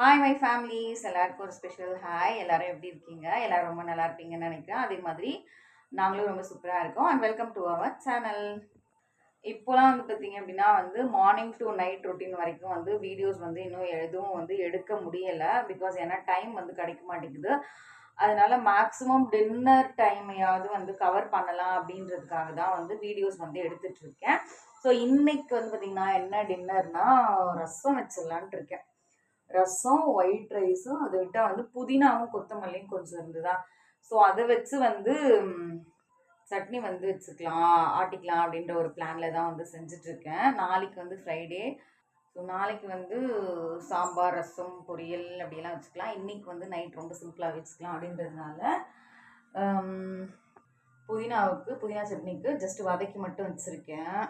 Hi my families எல்லாருக்கும் ஒரு special hi எல்லாரும் எப்படி இருக்கீங்க? எல்லோரும் ரொம்ப நல்லா இருப்பீங்கன்னு நினைக்கிறேன். அதே மாதிரி நாங்களும் ரொம்ப சூப்பராக இருக்கோம். And welcome to our channel இப்போலாம் வந்து பார்த்தீங்க அப்படின்னா வந்து மார்னிங் டு நைட் ரொட்டீன் வரைக்கும் வந்து வீடியோஸ் வந்து இன்னும் எதுவும் வந்து எடுக்க முடியலை. பிகாஸ் ஏன்னா டைம் வந்து கிடைக்க மாட்டேங்குது. அதனால் மேக்ஸிமம் டின்னர் டைமையாவது வந்து கவர் பண்ணலாம் அப்படின்றதுக்காக தான் வந்து வீடியோஸ் வந்து எடுத்துகிட்ருக்கேன் ஸோ இன்னைக்கு வந்து பார்த்திங்கன்னா என்ன டின்னர்னால் ரசம் வச்சிடலான்ட்டு இருக்கேன். ரசம் ஒயிட் ரைஸும் அதை விட்டால் வந்து புதினாவும் கொத்தமல்லியும் கொஞ்சம் இருந்ததா? ஸோ அதை வச்சு வந்து சட்னி வந்து வச்சுக்கலாம் ஆட்டிக்கலாம் அப்படின்ற ஒரு பிளானில் தான் வந்து செஞ்சிட்ருக்கேன் நாளைக்கு வந்து ஃப்ரைடே ஸோ நாளைக்கு வந்து சாம்பார் ரசம் பொரியல் அப்படியெல்லாம் வச்சுக்கலாம். இன்றைக்கி வந்து நைட் ரொம்ப சிம்பிளாக வச்சுக்கலாம் அப்படின்றதுனால புதினாவுக்கு புதினா சட்னிக்கு ஜஸ்ட் வதக்கி மட்டும் வச்சுருக்கேன்.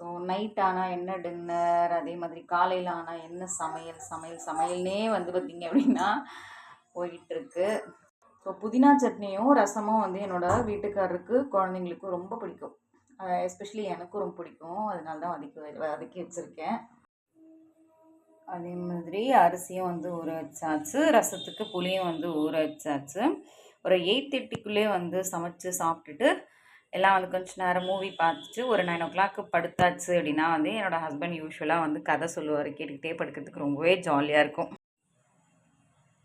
ஸோ நைட் ஆனால் என்ன டின்னர் அதே மாதிரி காலையில் ஆனால் என்ன சமையல்? சமையல் சமையல்னே வந்து பார்த்திங்க அப்படின்னா போயிட்டுருக்கு. ஸோ புதினா சட்னியும் ரசமும் வந்து என்னோட வீட்டுக்காரருக்கு குழந்தைங்களுக்கும் ரொம்ப பிடிக்கும். எஸ்பெஷலி எனக்கும் ரொம்ப பிடிக்கும். அதனால தான் வதக்கி வதக்கி வச்சுருக்கேன். அதே மாதிரி அரிசியும் வந்து ஊற வச்சாச்சு. ரசத்துக்கு புளியும் வந்து ஊற வச்சாச்சு. ஒரு எயிட் தேர்ட்டிக்குள்ளே வந்து சமைச்சு சாப்பிட்டுட்டு எல்லாம் வந்து கொஞ்ச நேரம் மூவி பார்த்துட்டு ஒரு நைன் ஓ கிளாக் படுத்தாச்சு அப்படின்னா வந்து என்னோடய ஹஸ்பண்ட் யூஸ்வலாக வந்து கதை சொல்லுவார். கேட்டுக்கிட்டே படுக்கிறதுக்கு ரொம்பவே ஜாலியாக இருக்கும்.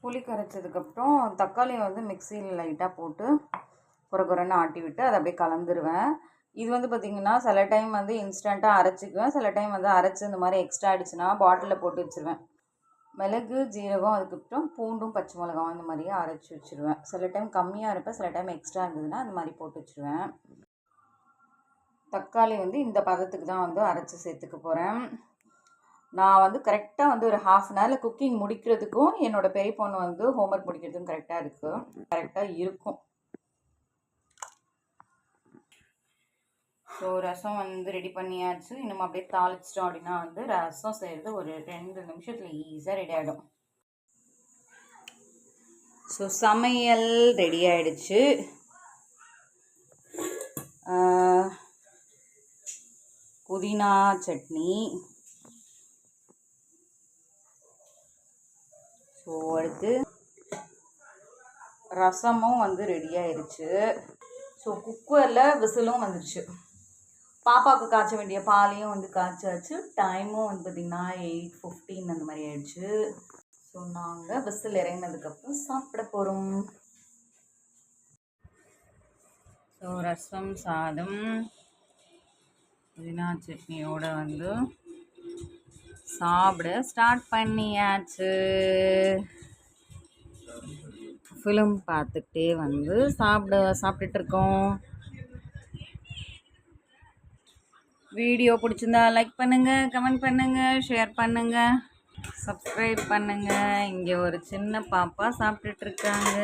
புளி கரைச்சதுக்கப்புறம் தக்காளியை வந்து மிக்சியில் லைட்டாக போட்டு குறை குறைன்னு ஆட்டி விட்டு அதை அப்படியே கலந்துருவேன். இது வந்து பார்த்திங்கன்னா சில டைம் வந்து இன்ஸ்டண்ட்டாக அரைச்சிக்குவேன். சில டைம் வந்து அரைச்சி இந்த மாதிரி எக்ஸ்ட்ரா ஆகிடுச்சுன்னா பாட்டிலில் போட்டு வச்சுருவேன். மிளகு ஜீரகம் அதுக்கப்புறம் பூண்டும் பச்சை மிளகாவும் இந்த மாதிரியே அரைச்சி வச்சுருவேன். சில டைம் கம்மியாக இருப்பேன் சில டைம் எக்ஸ்ட்ரா இருந்ததுன்னா அந்த மாதிரி போட்டு வச்சுருவேன். தக்காளி வந்து இந்த பதத்துக்கு தான் வந்து அரைச்சி சேர்த்துக்க போகிறேன் நான் வந்து கரெக்டாக வந்து ஒரு ஹாஃப் அன் ஹவரில் குக்கிங் முடிக்கிறதுக்கும் என்னோடய பெரிய பொண்ணு வந்து ஹோம்ஒர்க் முடிக்கிறதுக்கும் கரெக்டாக இருக்குது கரெக்டாக இருக்கும். ஸோ ரசம் வந்து ரெடி பண்ணியாச்சு. இன்னும் அப்படியே தாளிச்சிட்டோம் அப்படின்னா வந்து ரசம் செய்கிறது ஒரு ரெண்டு நிமிஷத்தில் ஈஸியாக ரெடி ஆகிடும் ஸோ சமையல் ரெடி ஆகிடுச்சு புதினா சட்னி. ஸோ அடுத்து ரசமும் வந்து ரெடி ஆயிடுச்சு ஸோ குக்கரில் விசிலும் வந்துடுச்சு பாப்பாவுக்கு காய்ச்ச வேண்டிய பாலையும் வந்து காய்ச்சாச்சு. டைமும் வந்து பார்த்திங்கன்னா எயிட் ஃபிஃப்டீன் அந்த மாதிரி ஆயிடுச்சு. ஸோ நாங்கள் பஸ்ஸில் இறங்கினதுக்கப்புறம் சாப்பிட போகிறோம் ஸோ ரசம் சாதம் புதினா சட்னியோட வந்து சாப்பிட ஸ்டார்ட் பண்ணியாச்சு. ஃபிலிம் பார்த்துக்கிட்டே வந்து சாப்பிட சாப்பிட்டுட்டு இருக்கோம். வீடியோ பிடிச்சிருந்தா லைக் பண்ணுங்கள் கமெண்ட் பண்ணுங்கள் ஷேர் பண்ணுங்கள் சப்ஸ்கிரைப் பண்ணுங்கள் இங்கே ஒரு சின்ன பாப்பா சாப்பிட்டுட்டு இருக்காங்க.